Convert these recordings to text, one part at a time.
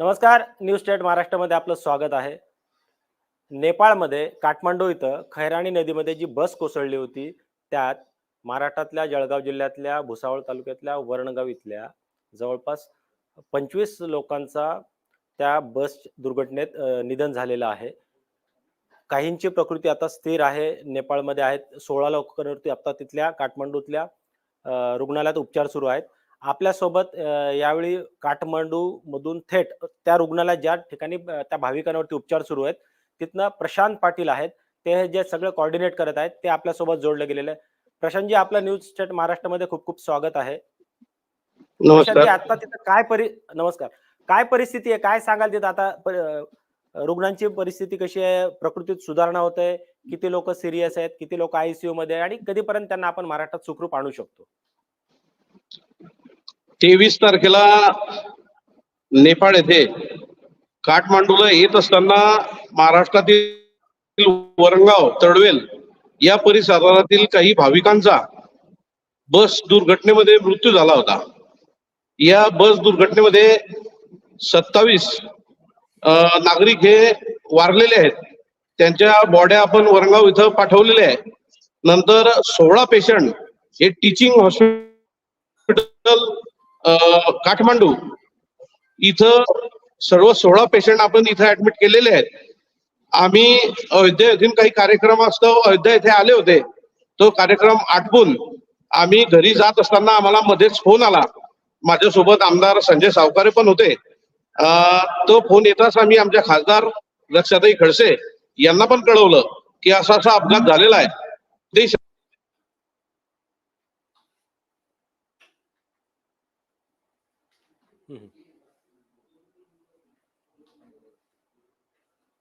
नमस्कार news state महाराष्ट्रामध्ये आपलं स्वागत आहे. नेपाळमध्ये काठमांडू इथं खैराणी नदीमध्ये जी बस कोसळली होती त्यात महाराष्ट्रातल्या जळगाव जिल्ह्यातल्या भुसावळ तालुक्यातल्या वरणगाव इथल्या जवळपास पंचवीस लोकांचा त्या बस दुर्घटनेत निधन झालेलं आहे. काहींची प्रकृती आता स्थिर आहे. नेपाळमध्ये आहेत सोळा लोकांवरती आता तिथल्या काठमांडूतल्या रुग्णालयात उपचार सुरू आहेत. आपल्यासोबत यावेळी काठमांडू मधून थेट त्या रुग्णालयात ज्या ठिकाणी त्या भाविकांवरती उपचार सुरू आहेत तिथनं प्रशांत पाटील आहेत. ते जे सगळं कॉर्डिनेट करत आहेत ते आपल्यासोबत जोडले गेलेले आहे प्रशांतजी आपलं न्यूज स्टेट महाराष्ट्रामध्ये खूप खूप स्वागत आहे. नमस्कार. आता तिथं काय परि नमस्कार. काय परिस्थिती आहे? काय सांगाल तिथं? आता रुग्णांची परिस्थिती कशी आहे? प्रकृतीत सुधारणा होत. आहे किती लोक सिरियस आहेत? किती लोक आयसीयू मध्ये आणि कधीपर्यंत त्यांना आपण महाराष्ट्रात सुखरूप आणू शकतो? तेवीस तारखेला नेपाळ येथे काठमांडूला येत असताना महाराष्ट्रातील वरंगाव तडवेल या परिसरातील काही भाविकांचा बस दुर्घटनेमध्ये मृत्यू झाला होता. या बस दुर्घटनेमध्ये सत्तावीस नागरिक हे वारलेले आहेत. त्यांच्या बॉड्या आपण वरंगाव इथं पाठवलेल्या आहे नंतर सोळा पेशंट हे टीचिंग हॉस्पिटल काठमांडू. इथं सर्व सोळा पेशंट आपण इथं ऍडमिट केलेले आहेत. आम्ही अयोध्या येथील काही कार्यक्रम असतो अयोध्या येथे आले होते. तो कार्यक्रम आटपून आम्ही घरी जात असताना आम्हाला मध्येच फोन आला. माझ्यासोबत आमदार संजय सावकारे पण होते. तो फोन येताच आम्ही आमच्या खासदार लक्षातही खडसे यांना पण कळवलं की असा असा अपघात झालेला आहे. ते हम्म.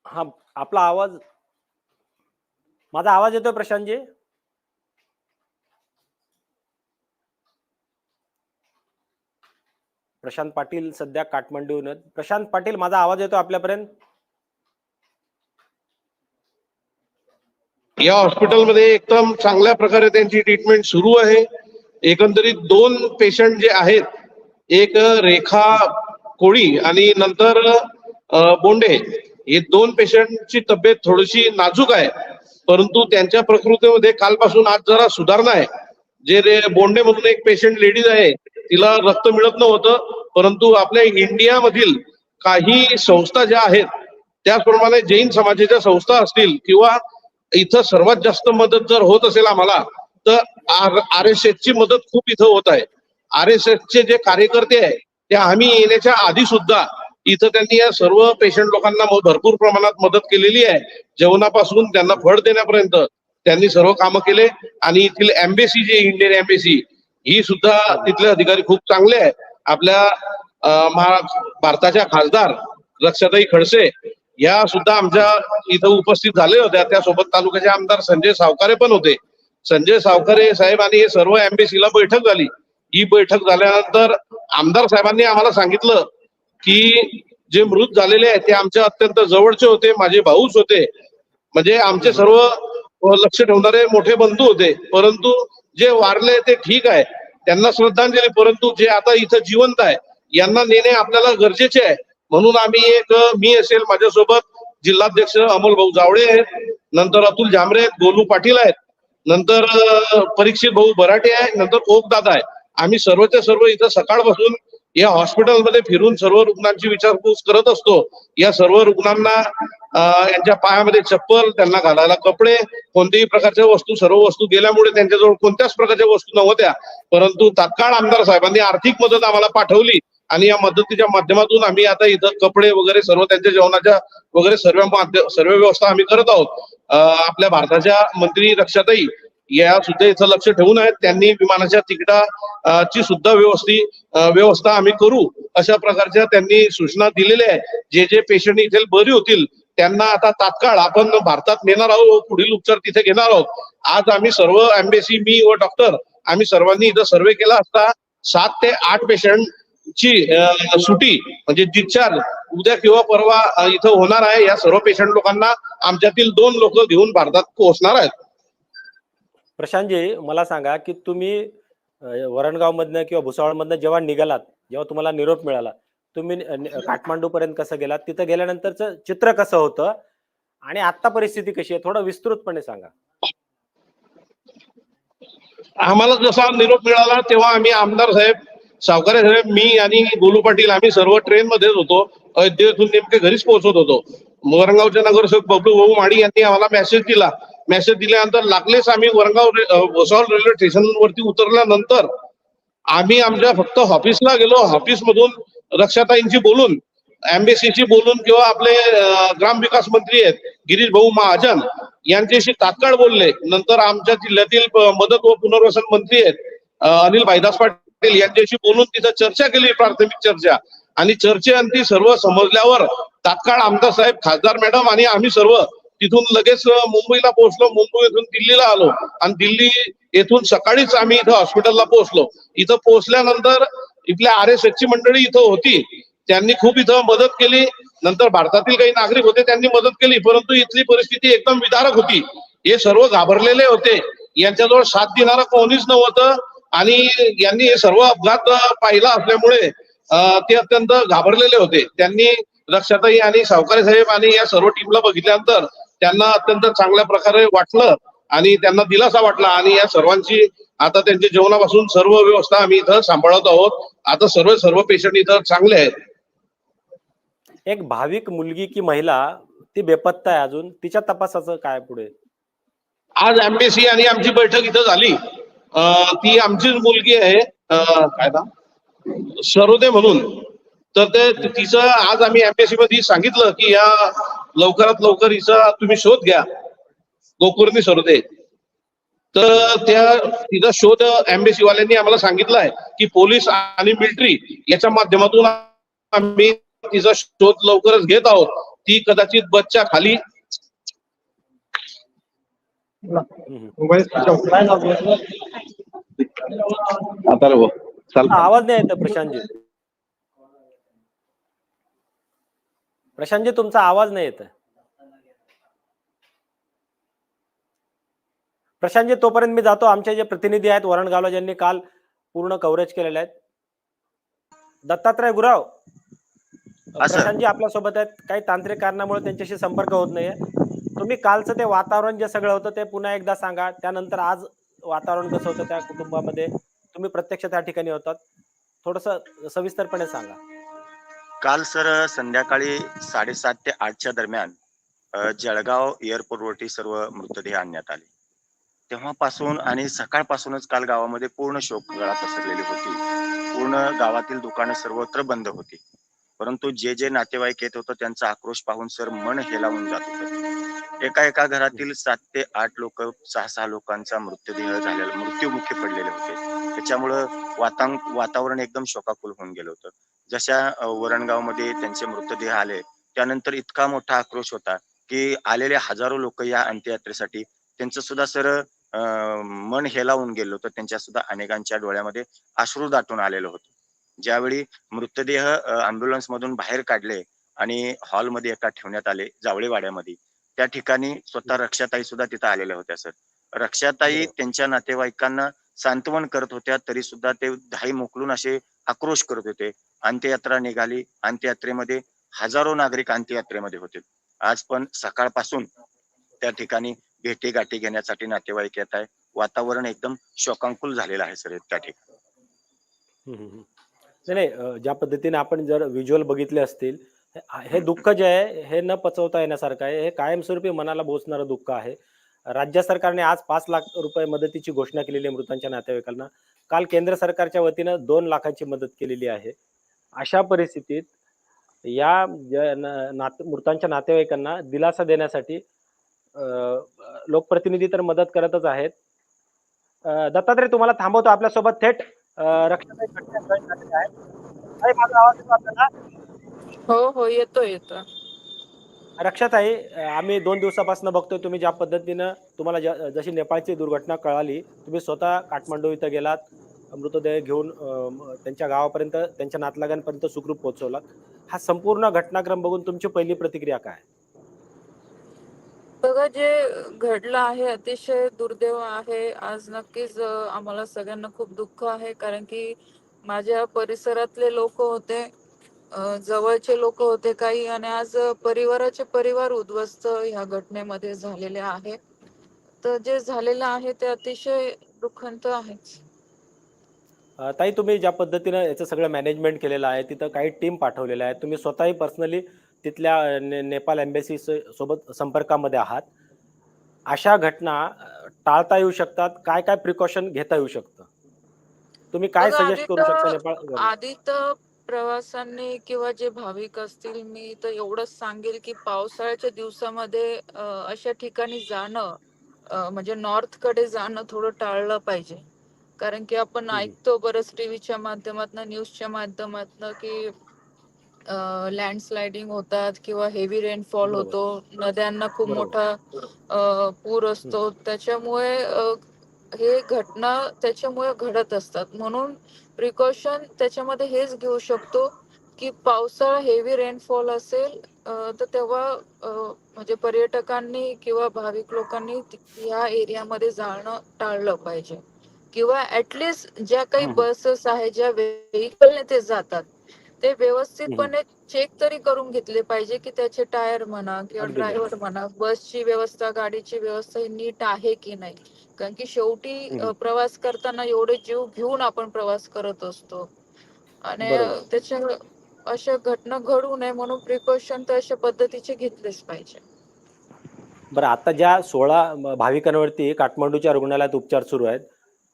हा आपला आवाज माझा आवाज येतोय प्रशांतजी? प्रशांत पाटील सध्या काठमांडून प्रशांत पाटील माझा आवाज येतो आपल्यापर्यंत? या हॉस्पिटलमध्ये एकदम चांगल्या प्रकारे त्यांची ट्रीटमेंट सुरू आहे. एकंदरीत दोन पेशंट जे आहेत एक रेखा कोळी आणि नंतर बोंडे हे दोन पेशंटची तब्येत थोडीशी नाजूक आहे परंतु त्यांच्या प्रकृतीमध्ये कालपासून आज जरा सुधारणा आहे. जे बोंडेमधून बोंडे मधून एक पेशंट लेडीज आहे तिला रक्त मिळत नव्हतं परंतु आपल्या इंडियामधील काही संस्था ज्या आहेत त्याचप्रमाणे जैन समाजाच्या संस्था असतील किंवा इथं सर्वात जास्त मदत जर होत असेल आम्हाला तर आर एस एस ची मदत खूप इथं होत आहे. आर एस एस चे जे कार्यकर्ते आहे ते आम्ही येण्याच्या आधी सुद्धा इथं त्यांनी या सर्व पेशंट लोकांना भरपूर प्रमाणात मदत केलेली आहे. जेवणापासून त्यांना फळ देण्यापर्यंत त्यांनी सर्व कामं केले. आणि इथली एम्बेसी जी इंडियन एम्बेसी ही सुद्धा तिथले अधिकारी खूप चांगले आहे आपल्या भारताच्या खासदार रक्षाताई खडसे या सुद्धा आमच्या इथं उपस्थित झाले होत्या त्यासोबत तालुक्याचे आमदार संजय सावकारे पण होते. संजय सावकारे साहेब आणि हे सर्व एम्बेसीला बैठक झाली. ही बैठक झाल्यानंतर आमदार साहेबांनी आम्हाला सांगितलं की जे मृत झालेले आहेत ते आमच्या अत्यंत जवळचे होते माझे भाऊच होते. म्हणजे आमचे सर्व लक्ष ठेवणारे मोठे बंधू होते. परंतु जे वारले ते ठीक आहे. त्यांना श्रद्धांजली परंतु जे आता इथं जिवंत आहे यांना नेणे आपल्याला गरजेचे आहे. म्हणून आम्ही एक मी असेल माझ्यासोबत जिल्हाध्यक्ष अमोल भाऊ जावळे आहेत नंतर अतुल जांभरे आहेत गोलू पाटील आहेत नंतर परीक्षित भाऊ बराटे आहे नंतर ओक दादा आहे आम्ही सर्वच्या सर्व इथं सकाळपासून या हॉस्पिटलमध्ये फिरून सर्व रुग्णांची विचारपूस करत असतो. या सर्व रुग्णांना यांच्या पायामध्ये चप्पल त्यांना घालायला कपडे कोणत्याही प्रकारच्या वस्तू सर्व वस्तू गेल्यामुळे त्यांच्याजवळ कोणत्याच प्रकारच्या वस्तू नव्हत्या. परंतु तात्काळ आमदार साहेबांनी आर्थिक मदत आम्हाला पाठवली आणि या मदतीच्या माध्यमातून आम्ही आता इथं कपडे वगैरे सर्व त्यांच्या जेवणाच्या वगैरे सर्व सर्व व्यवस्था आम्ही करत आहोत. आपल्या भारताच्या मंत्री रक्षाताई या सुद्धा इथं लक्ष ठेवून आहेत. त्यांनी विमानाच्या तिकिटा ची सुद्धा व्यवस्थित व्यवस्था आम्ही करू अशा प्रकारच्या त्यांनी सूचना दिलेल्या आहेत. जे जे पेशंट इथे बरी होतील त्यांना आता तात्काळ आपण भारतात नेणार आहोत पुढील उपचार तिथे घेणार आहोत. आज आम्ही सर्व एम्बेसी मी व डॉक्टर आम्ही सर्वांनी इथं सर्वे केला असता सात ते आठ पेशंट ची सुटी म्हणजे डिस्चार्ज उद्या किंवा परवा इथं होणार आहे. या सर्व पेशंट लोकांना आमच्यातील दोन लोक घेऊन भारतात पोहोचणार आहेत. प्रशांतजी मला सांगा की तुम्ही वरणगाव मधनं किंवा भुसावळमधनं जेव्हा निघालात जेव्हा तुम्हाला निरोप मिळाला तुम्ही काठमांडू पर्यंत काठमांडूपर्यंत कसं गेलात? तिथं गेल्यानंतरचं चित्र कसं होतं? आणि आता परिस्थिती कशी आहे? थोडं विस्तृतपणे सांगा. आम्हाला जसा निरोप मिळाला तेव्हा आम्ही आमदार साहेब सावकारे साहेब मी आणि गोलू पाटील आम्ही सर्व ट्रेन मध्येच होतो. अयोध्येतून नेमके घरीच पोहोचत होतो. मोरंगावचे नगरसेवक बबलू भाऊ माडी यांनी आम्हाला मेसेज दिला. मेसेज दिल्यानंतर लागलेच आम्ही वरंगाव रे- अ, रेल्वे स्टेशनवरती उतरल्यानंतर आम्ही आमच्या फक्त ऑफिसला गेलो. ऑफिस मधून रक्षाताईंशी बोलून एम्बेसीशी बोलून किंवा आपले ग्रामविकास मंत्री आहेत गिरीश भाऊ महाजन यांच्याशी तात्काळ बोलले. नंतर आमच्या जिल्ह्यातील मदत व पुनर्वसन मंत्री आहेत अनिल भाईदास पाटील यांच्याशी बोलून तिथं चर्चा केली प्राथमिक चर्चा. आणि चर्चेअंती सर्व समजल्यावर तात्काळ आमदार साहेब खासदार मॅडम आणि आम्ही सर्व तिथून लगेच मुंबईला पोहोचलो. मुंबई इथून दिल्लीला आलो. आणि दिल्ली येथून सकाळीच आम्ही इथं हॉस्पिटलला पोहोचलो. इथं पोहोचल्यानंतर इथल्या आर एस ची मंडळी इथं होती. त्यांनी खूप इथं मदत केली. नंतर भारतातील काही नागरिक होते त्यांनी मदत केली. परंतु इथली परिस्थिती एकदम विदारक होती. हे सर्व घाबरलेले होते. यांच्याजवळ साथ देणारा कोणीच नव्हतं. आणि यांनी हे सर्व अपघात पाहिला असल्यामुळे ते अत्यंत घाबरलेले होते. त्यांनी रक्षाताई आणि सावकारे साहेब आणि या सर्व टीमला बघितल्यानंतर त्यांना अत्यंत चांगल्या प्रकारे वाटलं आणि त्यांना दिलासा वाटला. आणि या सर्वांची आता त्यांच्या जेवणापासून सर्व व्यवस्था आम्ही इथं सांभाळत आहोत. आता सर्व सर्व पेशंट इथं चांगले आहेत. एक भाविक मुलगी की महिला ती बेपत्ता आहे अजून. तिच्या तपासाचं काय पुढे? आज एम्बेसी आणि आमची बैठक इथं झाली. ती आमचीच मुलगी आहे. काय ना सरोदे म्हणून. तर ते तिचं आज आम्ही एम्बेसी मध्ये सांगितलं की या लवकरात लवकर हिचा तुम्ही शोध घ्या गोकुर्णी सरोदे तर त्या तिचा शोध एम्बेसी वाल्यांनी आम्हाला सांगितलं आहे की पोलीस आणि मिलिटरी याच्या माध्यमातून आम्ही तिचा शोध लवकरच घेत आहोत ती कदाचित बसच्या खाली. आता रे भाऊ, चाल. आवाज नाही येत प्रशांतजी प्रशांतजी तुमचा आवाज नाही येत प्रशांतजी तोपर्यंत मी जातो. आमचे जे प्रतिनिधी आहेत वरणगावला ज्यांनी काल पूर्ण कव्हरेज केलेले आहेत दत्तात्रय गुराव. प्रशांतजी आपल्यासोबत आहेत. काही तांत्रिक कारणामुळे त्यांच्याशी संपर्क होत नाहीये. तुम्ही कालचं ते वातावरण जे सगळं होतं ते पुन्हा एकदा सांगा. त्यानंतर आज वातावरण कसं होतं त्या कुटुंबामध्ये? तुम्ही प्रत्यक्ष त्या ठिकाणी होतात. थोडस सविस्तरपणे सांगा. काल सर संध्याकाळी साडेसात ते आठच्या दरम्यान जळगाव एअरपोर्टवरती सर्व मृतदेह आणण्यात आले. तेव्हापासून आणि सकाळपासूनच काल गावामध्ये पूर्ण शोकगळा पसरलेली होती. पूर्ण गावातील दुकानं सर्वत्र बंद होती. परंतु जे जे नातेवाईक येत होतं त्यांचा आक्रोश पाहून सर मन हेलावून जात होतं. एका एका घरातील सात ते आठ लोक सहा सहा लोकांचा मृत्यूदेह झालेला मृत्यूमुखी पडलेले होते. त्याच्यामुळं वातावरण एकदम शोकाकुल होऊन गेलं होतं. जशा वरणगावमध्ये त्यांचे मृतदेह आले त्यानंतर इतका मोठा आक्रोश होता की आलेले हजारो लोक या अंत्ययात्रेसाठी त्यांचं सुद्धा सर मन हेलावून गेलं होतं. त्यांच्या सुद्धा अनेकांच्या डोळ्यामध्ये अश्रू दाटून आलेलं होतं. ज्यावेळी मृतदेह अँब्युलन्स मधून बाहेर काढले आणि हॉलमध्ये एका ठेवण्यात आले जावळेवाड्यामध्ये त्या ठिकाणी स्वतः रक्षाताई सुद्धा तिथं आलेल्या होत्या सर. रक्षाताई त्यांच्या नातेवाईकांना सांत्वन करत होत्या तरी सुद्धा ते धाई मोकलून असे आक्रोश करत होते. अंत्ययात्रा निघाली. अंत्ययात्रेमध्ये हजारो नागरिक अंत्ययात्रेमध्ये होते. आज पण सकाळपासून त्या ठिकाणी भेटी गाठी घेण्यासाठी नातेवाईक येत आहे. वातावरण एकदम शोकांकुल झालेलं आहे सर त्या ठिकाणी. नाही नाही ज्या पद्धतीने आपण जर व्हिज्युअल बघितले असतील हे- हे दुःख जे आहे हे न पचवता येण्यासारखं आहे. हे कायमस्वरूपी मनाला बोचणारं दुःख आहे. राज्य सरकारने आज पाच लाख रुपये मदतीची घोषणा केलेली आहे मृतांच्या नातेवाईकांना. काल केंद्र सरकारच्या वतीनं दोन लाखांची मदत केलेली आहे. अशा परिस्थितीत या नात- मृतांच्या नातेवाईकांना दिलासा देण्यासाठी अं, लोकप्रतिनिधी तर मदत करतच आहेत. दत्तात्रय तुम्हाला थांबवतो आपल्यासोबत थेट. रक्षा रक्षाताई माझा आवाज येतो आपल्याला? हो हो येतो येतो. रक्षाताई अं, आम्ही दोन दिवसापासून बघतोय तुम्ही ज्या पद्धतीनं तुम्हाला जशी नेपाळची दुर्घटना कळाली तुम्ही स्वतः काठमांडू इथं गेलात मृतदेह घेऊन अं, त्यांच्या गावापर्यंत त्यांच्या नातलागांपर्यंत सुखरूप पोहोचवलात. हा संपूर्ण घटनाक्रम बघून तुमची पहिली प्रतिक्रिया काय? बघा जे घडलं आहे अतिशय दुर्दैव आहे. आज नक्कीच अ, आम्हाला सगळ्यांना खूप दुःख आहे कारण की माझ्या परिसरातले लोक होते. जवळचे लोक होते काही आणि आज परिवाराचे परिवार उद्ध्वस्त ह्या घटनेमध्ये झालेले आहे. तर जे झालेलं आहे ते अतिशय दुःखंत आहेच ताई तुम्ही ज्या पद्धतीनं याचं सगळं मॅनेजमेंट केलेलं आहे तिथं काही टीम पाठवलेल्या आहेत. तुम्ही स्वतःही पर्सनली तिथल्या ने नेपाळ एम्बेसी सोबत संपर्कामध्ये आहात. अशा घटना टाळता येऊ शकतात? काय काय प्रिकॉशन घेता येऊ शकतं? तुम्ही काय सजेस्ट करू शकता नेपाळ? आधी तर प्रवासांनी किंवा जे भाविक असतील मी तर एवढंच सांगेल की पावसाळ्याच्या दिवसामध्ये अशा ठिकाणी जाणं म्हणजे नॉर्थकडे जाणं थोडं टाळलं पाहिजे कारण की आपण. ऐकतो बरंच टीव्हीच्या माध्यमातून न्यूजच्या माध्यमातून की लँडस्लायडिंग होतात किंवा हेवी रेनफॉल. होतो नद्यांना खूप. मोठा पूर असतो त्याच्यामुळे हे घटना त्याच्यामुळे घडत असतात म्हणून प्रिकॉशन त्याच्यामध्ये हेच घेऊ शकतो की पावसाळा हेवी रेनफॉल असेल तर तेव्हा म्हणजे पर्यटकांनी किंवा भाविक लोकांनी ह्या एरियामध्ये जाणं टाळलं पाहिजे किंवा ऍटलिस्ट ज्या काही. बसेस आहेत ज्या व्हेकलने ते जातात ते व्यवस्थितपणे चेक तरी करून घेतले पाहिजे की त्याचे टायर म्हणा किंवा. ड्रायव्हर म्हणा बसची व्यवस्था गाडीची व्यवस्था ही नीट आहे की नाही कारण की शेवटी. प्रवास करताना एवढे जीव घेऊन आपण प्रवास करत असतो आणि. त्याच्या अशा घटना घडू नये म्हणून प्रिकॉशन तर अशा पद्धतीचे घेतलेच पाहिजे बरं आता ज्या सोळा भाविकांवरती काठमांडूच्या रुग्णालयात उपचार सुरू आहेत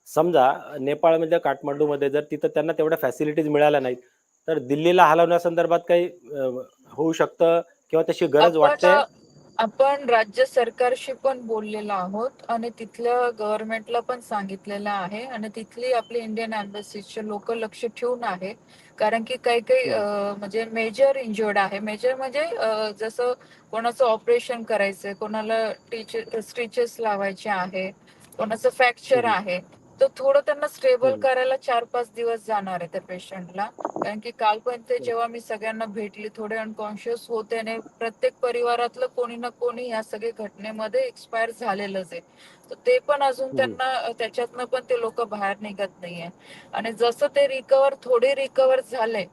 समजा नेपाळमध्ये काठमांडूमध्ये जर तिथं त्यांना तेवढ्या फॅसिलिटीज मिळाल्या नाहीत तर दिल्लीला हलवण्यासंदर्भात काही होऊ शकतं किंवा तशी गरज वाटते? आपण राज्य सरकारशी पण बोललेलो आहोत आणि तिथल्या गव्हर्नमेंटला पण सांगितलेलं आहे आणि तिथली आपली इंडियन एम्बसीचे लोक लक्ष ठेवून आहे. कारण की काही काही म्हणजे मेजर इंजुर्ड आहे. मेजर म्हणजे जसं कोणाचं ऑपरेशन करायचंय कोणाला स्टिचेस लावायचे आहे कोणाचं फ्रॅक्चर. आहे. तर थोडं त्यांना स्टेबल. करायला चार पाच दिवस जाणार आहे त्या पेशंटला कारण की काल पण ते जेव्हा मी सगळ्यांना भेटली थोडे अनकॉन्शियस होते आणि प्रत्येक परिवारातलं कोणी ना कोणी या सगळ्या घटनेमध्ये एक्सपायर झालेलंच आहे तर ते पण अजून. त्यांना त्याच्यातनं पण ते लोक बाहेर निघत नाहीये आणि जसं ते रिकवर थोडे रिकवर झाले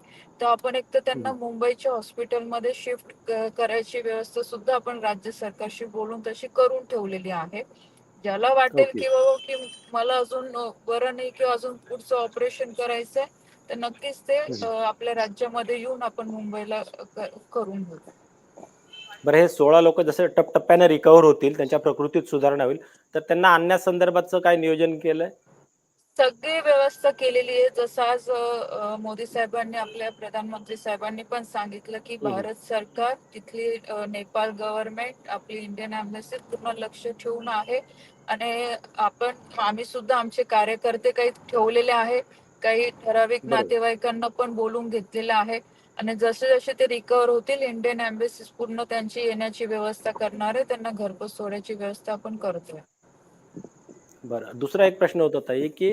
तर आपण एक तर त्यांना. मुंबईच्या हॉस्पिटलमध्ये शिफ्ट करायची व्यवस्था सुद्धा आपण राज्य सरकारशी बोलून तशी करून ठेवलेली आहे ज्याला वाटेल. की बाबा की मला अजून बरं नाही किंवा अजून पुढचं ऑपरेशन करायचंय तर नक्कीच ते आपल्या राज्यामध्ये येऊन आपण मुंबईला करून घेऊ बरं हे सोळा लोक जसं टप्प्याने रिकवर होतील त्यांच्या प्रकृतीत सुधारणा होईल तर त्यांना आणण्यासंदर्भातचं काय नियोजन केलंय? सगळी व्यवस्था केलेली आहे. जसं आज मोदी साहेबांनी आपल्या प्रधानमंत्री साहेबांनी पण सांगितलं की. भारत सरकार तिथली नेपाळ गव्हर्नमेंट आपली इंडियन एम्बसी पूर्ण लक्ष ठेवून आहे. आणि आपण आम्ही सुद्धा आमचे कार्यकर्ते काही ठेवलेले आहे. काही ठराविक. नातेवाईकांना पण बोलून घेतलेलं आहे. आणि जसे जसे ते रिकवर होतील इंडियन एम्बसी पूर्ण त्यांची येण्याची व्यवस्था करणार आहे. त्यांना घरपोच सोडायची व्यवस्था आपण करतोय. बरं. दुसरा एक प्रश्न होता ताई की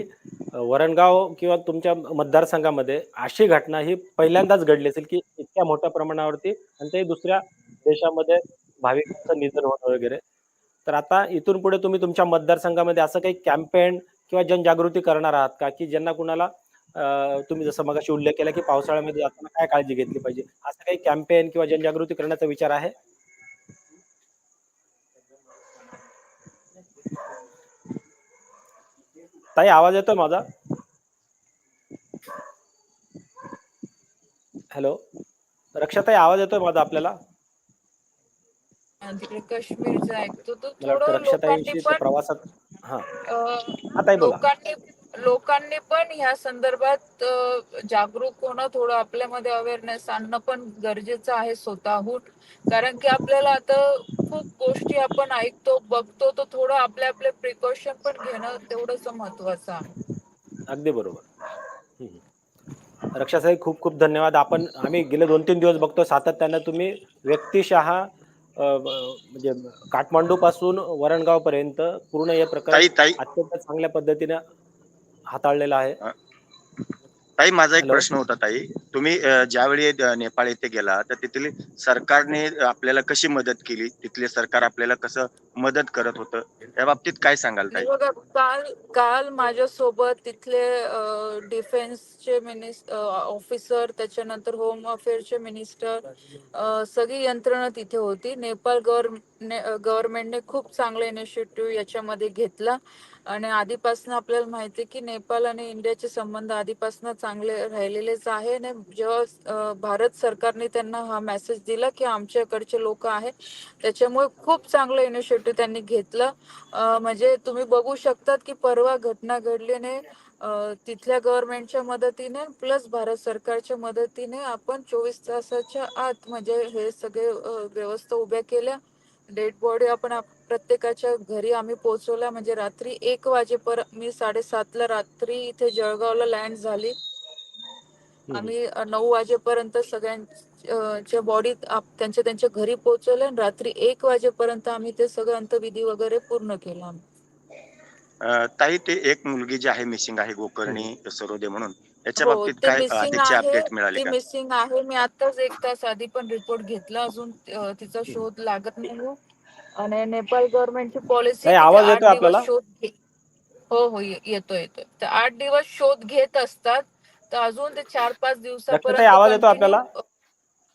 वरणगाव किंवा तुमच्या मतदारसंघामध्ये अशी घटना ही पहिल्यांदाच घडली असेल की इतक्या मोठ्या प्रमाणावरती आणि ते दुसऱ्या देशामध्ये भाविकांचं निधन होणं वगैरे. तर आता इथून पुढे तुम्ही तुमच्या मतदारसंघामध्ये असं काही कॅम्पेन किंवा जनजागृती करणार आहात का? की ज्यांना कुणाला तुम्ही जसं मगाशी उल्लेख केला की पावसाळ्यामध्ये जाताना काय काळजी घेतली पाहिजे? असं काही कॅम्पेन किंवा जनजागृती करण्याचा विचार आहे? ताई आवाज येतोय माझा? हॅलो? रक्षाताई आवाज येतोय माझा आपल्याला? तिकडे काश्मीरचं ऐकतो थोडं लोकांनी पण प्रवासात लोकांनी लोकांनी पण ह्या संदर्भात जागरूक होणं थोडं आपल्यामध्ये अवेअरनेस आणणं पण गरजेचं आहे स्वतःहून. कारण की आपल्याला आता खूप गोष्टी आपण ऐकतो बघतो तर थोडं आपले आपले प्रिकॉशन पण घेणं तेवढंच महत्वाचं आहे. अगदी बरोबर. रक्षाताई खूप खूप धन्यवाद. आपण आम्ही गेले दोन तीन दिवस बघतो सातत्यानं तुम्ही व्यक्तिशः अ, ब- म्हणजे काठमांडू पासून वरणगाव पर्यंत पूर्ण हे ताई ताई. अत्यंत चांगल्या पद्धतीने हाताळलेलं आहे. ताई माझा एक. प्रश्न होता ताई. तुम्ही ज्यावेळी नेपाळ येथे गेला तर तिथली सरकारने आपल्याला कशी मदत केली? तिथले सरकार आपल्याला कसं मदत करत होतं? त्या बाबतीत काय सांगाल ताई? काल काल माझ्यासोबत तिथले डिफेन्सचे मिनिस्टर ऑफिसर त्याच्यानंतर होम अफेअर्सचे मिनिस्टर सगळी यंत्रणा तिथे होती. नेपाळ गव्हर्नमेंटने खूप चांगला इनिशिएटिव्ह याच्यामध्ये घेतला. आणि आधीपासून आपल्याला माहिती आहे की नेपाळ आणि इंडियाचे संबंध आधीपासून चांगले राहिलेलेच आहे. आणि जेव्हा भारत सरकारने त्यांना हा मेसेज दिला की आमच्याकडचे लोक आहे त्याच्यामुळे खूप चांगलं इनिशिएटिव्ह त्यांनी घेतलं. म्हणजे तुम्ही बघू शकतात की परवा घटना घडलीने तिथल्या गव्हर्नमेंटच्या मदतीने प्लस भारत सरकारच्या मदतीने आपण चोवीस तासाच्या आत म्हणजे हे सगळे व्यवस्था उभ्या केल्या. डेड बॉडी आपण आप- प्रत्येकाच्या घरी आम्ही पोहोचवल्या म्हणजे रात्री एक वाजेपर्यंत मी साडेसातला रात्री इथे जळगावला लँड झाली. आम्ही नऊ वाजेपर्यंत सगळ्यांच्या बॉडी त्यांच्या त्यांच्या घरी पोहोचवल्या आणि रात्री एक वाजेपर्यंत आम्ही ते सगळं अंतविधी वगैरे पूर्ण केलं आम्ही. ताई ते एक मुलगी जी आहे मिसिंग आहे गोकर्णी सरोदे म्हणून त्याच्या हो बाबतीत ते काय मिसिंग अधिकची आहे अपडेट मिळाली ती का? मिसिंग आहे. मी आताच एक तास आधी पण रिपोर्ट घेतला अजून अ, तिचा शोध लागत नाही आणि नेपाळ गव्हर्नमेंटची पॉलिसी आवाज येतोय आपल्याला? शोध घे- हो हो ये- येतोय येतोय. तर आठ दिवस शोध घेत असतात तर अजून ते चार पाच दिवसापर्यंत आवाज येतो continue- आपल्याला?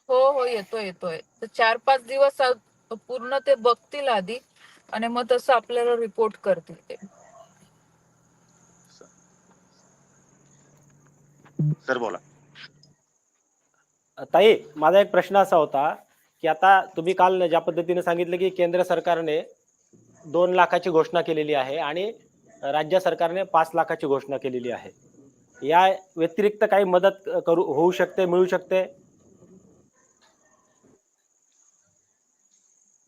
हो हो येतोय येतोय. तर चार पाच दिवस पूर्ण ते बघतील आधी आणि मग तसं आपल्याला रिपोर्ट करतील ते. सर बोला. ताई माझा एक प्रश्न असा होता की आता तुम्ही काल ज्या पद्धतीने सांगितलं की केंद्र सरकारने दोन लाखाची घोषणा केलेली आहे आणि राज्य सरकारने पाच लाखाची घोषणा केलेली आहे. या व्यतिरिक्त काही मदत करू होऊ शकते मिळू शकते?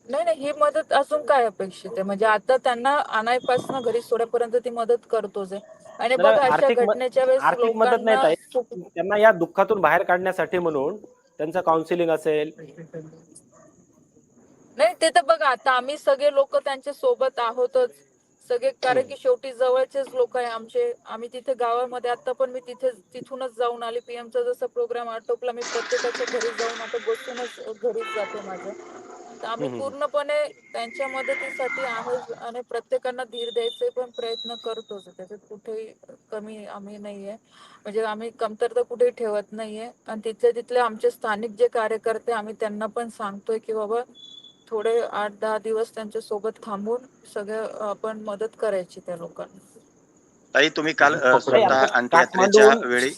नाही नाही ही मदत अजून काय अपेक्षित आहे? म्हणजे आता त्यांना आणायपासून घरी सोडापर्यंत ती मदत करतोच आहे. आणि नाही, बघा अशा आर्थिक घटनेच्या वेळेस आर्थिक मदत नाही लोकांना ताई. खूप- त्यांना या दुःखातून बाहेर काढण्यासाठी म्हणून त्यांचं काउन्सिलिंग असेल. नाही ते तर बघा आता आम्ही सगळे लोक त्यांच्यासोबत आहोतच. सगळे कारण की शेवटी जवळचेच लोक आहे आमचे. आम्ही तिथे गावामध्ये आता पण मी तिथे तिथूनच जाऊन आले. पीएमचा जसा प्रोग्राम आटोपला मी प्रत्येकाच्या घरी जाऊन आता बसूनच घरीच जाते माझ्या तर आम्ही. पूर्णपणे त्यांच्या मदतीसाठी आहोत आणि प्रत्येकांना धीर द्यायचे पण प्रयत्न करतोच त्याच्यात कुठेही कमी आम्ही नाहीये. म्हणजे आम्ही कमतरता कुठेही ठेवत नाहीये. आणि तिथले तिथले आमचे स्थानिक जे कार्यकर्ते आम्ही त्यांना पण सांगतोय की बाबा थोडे आठ दहा दिवस त्यांच्यासोबत थांबून सगळं आपण मदत करायची त्या लोकांना. ताई तुम्ही काल स्वतः अंत्ययात्रेच्या वेळी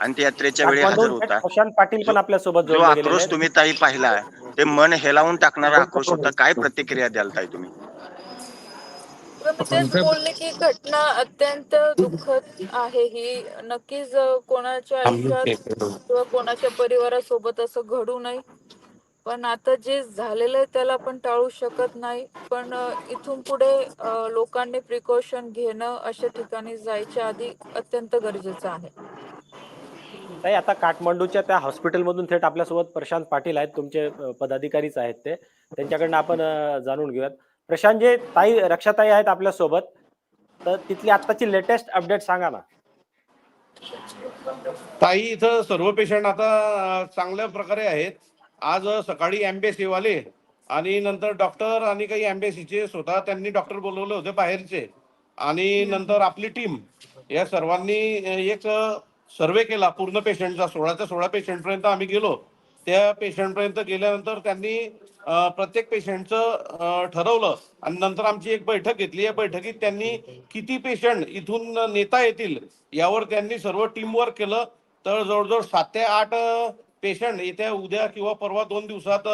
अंत्ययात्रेच्या वेळी हजर होता. प्रशांत पाटील पण आपल्यासोबत जो आक्रोश. तुम्ही ताई पाहिला ते मन हेलावून टाकणारा आक्रोश होता. काय प्रतिक्रिया द्याल ताई तुम्ही? बोलले की घटना अत्यंत दुःखद आहे ही. नक्कीच कोणाच्या आयुष्यात किंवा कोणाच्या परिवारासोबत असं घडू नये. पण आता जे झालेलं आहे त्याला आपण टाळू शकत नाही. पण इथून पुढे लोकांनी प्रिकॉशन घेणं अशा ठिकाणी जायच्या आधी अत्यंत गरजेचं आहे. ताई आता काठमांडूच्या त्या हॉस्पिटलमधून थेट आपल्यासोबत प्रशांत पाटील आहेत. तुमचे पदाधिकारीच आहेत ते. त्यांच्याकडनं आपण जाणून घेऊयात. प्रशांत जे ताई रक्षाताई आहेत आपल्यासोबत तर तिथली आत्ताची लेटेस्ट अपडेट सांगा ना. ताई इथं सर्व पेशंट आता चांगल्या प्रकारे आहेत. आज सकाळी एम्बेसी वाले आणि नंतर डॉक्टर आणि काही एम्बेसीचे स्वतः त्यांनी डॉक्टर बोलवले होते बाहेरचे. आणि नंतर आपली टीम या सर्वांनी एक सर्वे केला पूर्ण पेशंटचा सोळाच्या सोळा पेशंट पर्यंत आम्ही गेलो. त्या पेशंट पर्यंत गेल्यानंतर त्यांनी प्रत्येक पेशंटचं ठरवलं. आणि नंतर आमची एक बैठक घेतली. या बैठकीत त्यांनी किती पेशंट इथून नेता येतील यावर त्यांनी सर्व टीम वर्क केलं. तर जवळजवळ सात ते आठ पेशंट येत्या उद्या किंवा परवा दोन दिवसात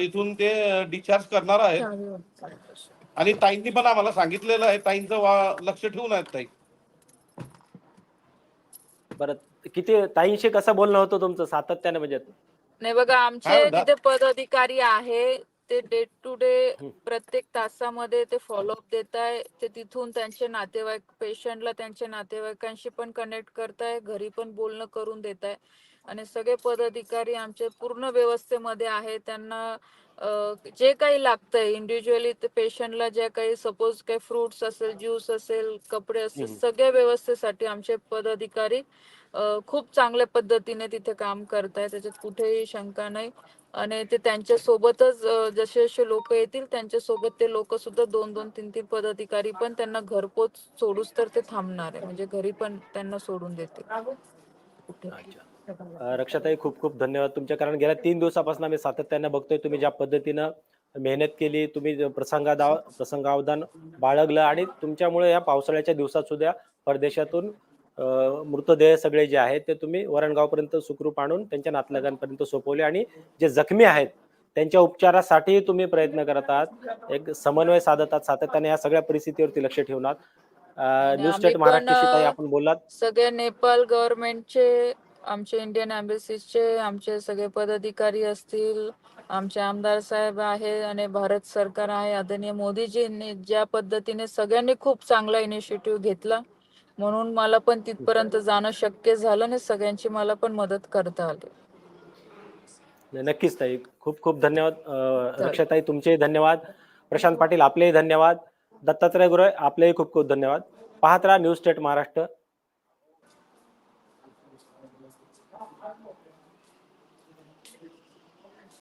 इथून ते डिस्चार्ज करणार आहेत. आणि ताईंनी पण आम्हाला सांगितलेलं आहे. ताईंचं लक्ष ठेवून आहेत ताई. बरं किती ताईंशी कसं बोलणं होतं तुमचं सातत्याने म्हणजे नाही बघा आमचे? तिथे पदाधिकारी आहे ते डे टू डे. प्रत्येक तासामध्ये ते फॉलोअप देत आहे ते तिथून त्यांचे नातेवाईक पेशंटला त्यांच्या नातेवाईकांशी पण कनेक्ट करताय घरी पण बोलणं करून देत आहे आणि सगळे पदाधिकारी आमचे पूर्ण व्यवस्थेमध्ये आहे त्यांना जे काही लागतंय इंडिव्हिज्युअली ते पेशंटला जे काही सपोज काही फ्रुट्स असेल ज्यूस असेल कपडे असतील हम्म. सगळ्या व्यवस्थेसाठी आमचे पदाधिकारी खूप चांगल्या पद्धतीने तिथे काम करताय. त्याच्यात कुठेही शंका नाही. आणि ते त्यांच्या सोबतच जसे जसे लोक येतील त्यांच्यासोबत ते लोक सुद्धा दोन दोन तीन तीन पदाधिकारी पण त्यांना घरपोच सोडूस तर ते थांबणार आहे. म्हणजे घरी पण त्यांना सोडून देतील. कुठे रक्षाताई खूप खूप धन्यवाद. तुमच्या कारण गेल्या तीन दिवसापासून आम्ही सातत्याने बघतोय. तुम्ही ज्या पद्धतीनं मेहनत केली तुम्ही जे प्रसंगादा प्रसंगावधान बाळगलं आणि तुमच्यामुळे या पावसाळ्याच्या दिवसात सुद्धा परदेशातून मृतदेह सगळे जे आहेत ते तुम्ही वरणगावपर्यंत सुखरूप आणून त्यांच्या नातलगांपर्यंत सोपवले आणि जे जखमी आहेत त्यांच्या उपचारासाठी तुम्ही प्रयत्न करत आहात. एक समन्वय साधत आहात. सातत्याने या सगळ्या परिस्थितीवरती लक्ष ठेवून आहात. न्यूज स्टेट महाराष्ट्राशी आपण बोललात. सगळे नेपाळ गव्हर्नमेंटचे आमचे इंडियन एम्बेसीचे आमचे सगळे पदाधिकारी असतील आमचे आमदार साहेब आहे आणि भारत सरकार आहे. आदरणीय मोदीजींनी ज्या पद्धतीने सगळ्यांनी खूप चांगला इनिशिएटिव्ह घेतला म्हणून मला पण तिथपर्यंत जाणं शक्य झालं आणि सगळ्यांची मला पण मदत करता आली. नक्कीच ताई. खूप खूप धन्यवाद. रक्षाताई तुमचेही धन्यवाद. प्रशांत पाटील आपलेही धन्यवाद. दत्तात्रय गुरव आपलेही खूप खूप धन्यवाद. पाहत राहा न्यूज स्टेट महाराष्ट्र.